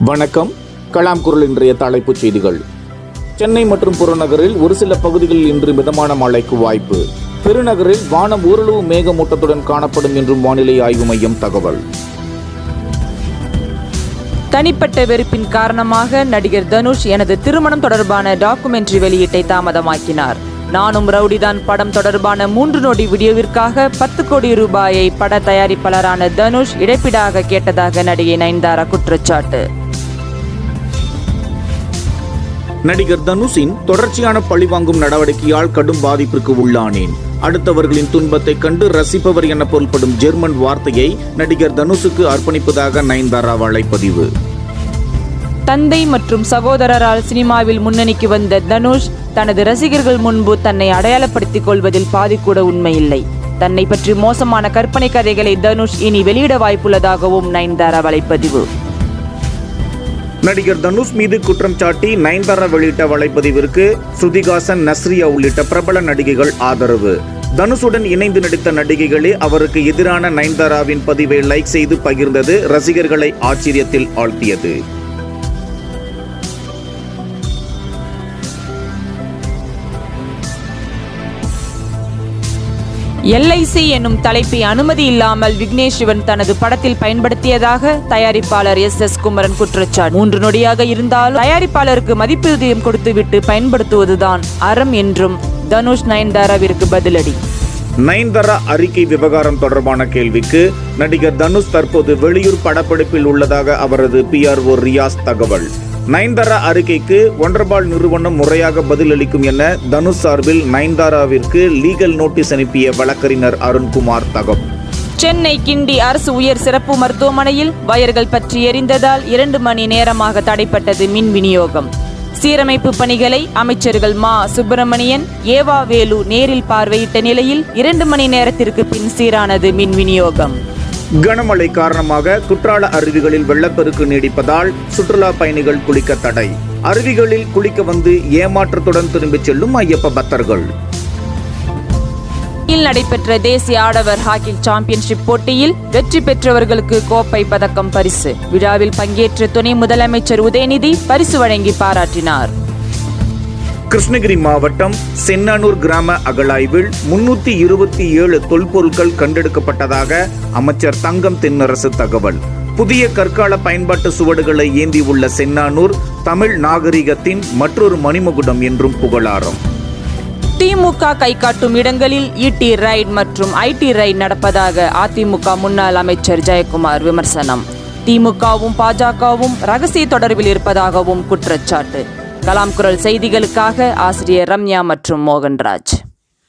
வணக்கம். கலாம் குரல் இன்றைய தலைப்புச் செய்திகள். சென்னை மற்றும் புறநகரில் ஒரு சில பகுதிகளில் இன்று மிதமான மழைக்கு வாய்ப்பு. பெருநகரில் வானம் ஓரளவு மேகமூட்டத்துடன் காணப்படும் என்றும் வானிலை ஆய்வு மையம் தகவல். தனிப்பட்ட வெறுப்பின் காரணமாக நடிகர் தனுஷ் எனது திருமணம் தொடர்பான டாக்குமெண்ட்ரி வெளியீட்டை தாமதமாக்கினார். நானும் ரவுடிதான் படம் தொடர்பான மூன்று நொடி வீடியோவிற்காக பத்து கோடி ரூபாயை பட தயாரிப்பாளரான தனுஷ் இடைப்பிடாக கேட்டதாக நடிகை நயன்தாரா குற்றச்சாட்டு. நடிகர் தனுஷின் தொடர்ச்சியான பழிவாங்கும் நடவடிக்கையால் கடும் பாதிப்பிற்கு உள்ளானேன். அடுத்தவர்களின் துன்பத்தை கண்டு ரசிப்பவர் என பொருள்படும் ஜெர்மன் வார்த்தையை நடிகர் தனுஷுக்கு அர்ப்பணிப்பதாக நயன்தாரா வலைப்பதிவு. தந்தை மற்றும் சகோதரரால் சினிமாவில் முன்னணிக்கு வந்த தனுஷ் தனது ரசிகர்கள் முன்பு தன்னை அடையாளப்படுத்திக் கொள்வதில் பாதிக்கூட உண்மையில்லை. தன்னை பற்றி மோசமான கற்பனை கதைகளை தனுஷ் இனி வெளியிட வாய்ப்புள்ளதாகவும் நயன்தாரா வலைப்பதிவு. நடிகர் தனுஷ் மீது குற்றம் சாட்டி நயன்தாரா வெளியிட்ட வலைப்பதிவிற்கு ஸ்ருதிகாசன் நஸ்ரியா உள்ளிட்ட பிரபல நடிகைகள் ஆதரவு. தனுஷுடன் இணைந்து நடித்த நடிகைகளே அவருக்கு எதிரான நயன்தாராவின் பதிவை லைக் செய்து பகிர்ந்தது ரசிகர்களை ஆச்சரியத்தில் ஆழ்த்தியது. எல்ஐசி என்னும் தலைப்பை அனுமதி இல்லாமல் விக்னேஷ் சிவன் தனது படத்தில் பயன்படுத்தியதாக தயாரிப்பாளர் எஸ் எஸ் குமரன் குற்றச்சாட்டு. மூன்று நொடியாக இருந்தாலும் தயாரிப்பாளருக்கு மதிப்பீதியம் கொடுத்துவிட்டு பயன்படுத்துவதுதான் அறம் என்றும் தனுஷ் நயன்தாராவிற்கு பதிலடி. நயன்தாரா அறிக்கை விவகாரம் தொடர்பான கேள்விக்கு நடிகர் தனுஷ் தற்போது வெளியூர் படப்பிடிப்பில் உள்ளதாக அவரது பிஆர்ஓ ரியாஸ் தகவல். நயன்தாரா அறிக்கைக்கு ஒன்றபால் நிறுவனம் முறையாக பதிலளிக்கும் என தனுஷ் சார்பில் நயன்தாராவிற்கு லீகல் நோட்டீஸ் அனுப்பிய வழக்கறிஞர் அருண்குமார் தகவல் சென்னை கிண்டி அரசு உயர் சிறப்பு மருத்துவமனையில் வயர்கள் பற்றி எரிந்ததால் இரண்டு மணி நேரமாக தடைப்பட்டது மின் விநியோகம். சீரமைப்பு பணிகளை அமைச்சர்கள் மா. சுப்பிரமணியன் ஏவா வேலு நேரில் பார்வையிட்ட நிலையில் இரண்டு மணி நேரத்திற்கு பின் சீரானது மின் விநியோகம். கனமழை காரணமாக குற்றால அருவிகளில் வெள்ளப்பெருக்கு நீடிப்பதால் சுற்றுலா பயணிகள் குளிக்க தடை. அருவிகளில் குளிக்க வந்து ஏமாற்றத்துடன் திரும்பிச் செல்லும் ஐயப்ப பக்தர்கள். நடைபெற்ற தேசிய ஆடவர் ஹாக்கி சாம்பியன்ஷிப் போட்டியில் வெற்றி பெற்றவர்களுக்கு கோப்பை பதக்கம் பரிசு. விழாவில் பங்கேற்ற துணை முதலமைச்சர் உதயநிதி பரிசு வழங்கி பாராட்டினார். கிருஷ்ணகிரி மாவட்டம் சென்னானூர் கிராம அகழாய்வில் முன்னூத்தி இருபத்தி ஏழு தொல்பொருட்கள் கண்டெடுக்கப்பட்டதாக அமைச்சர் தங்கம் தென்னரசு தகவல். புதிய கற்கால பயன்பாட்டு சுவடுகளை ஏந்தி உள்ள சென்னானூர் தமிழ் நாகரிகத்தின் மற்றொரு மணிமகுடம் என்றும் புகழாரம். திமுக கை காட்டும் இடங்களில் இடி ரைட் மற்றும் ஐடி ரைட் நடப்பதாக அதிமுக முன்னாள் அமைச்சர் ஜெயக்குமார் விமர்சனம். திமுகவும் பாஜகவும் ரகசிய தொடர்பில் இருப்பதாகவும் குற்றச்சாட்டு. கலாம் குரல் செய்திகளுக்காக ஆசிரியர் ரம்யா மற்றும் மோகன்ராஜ்.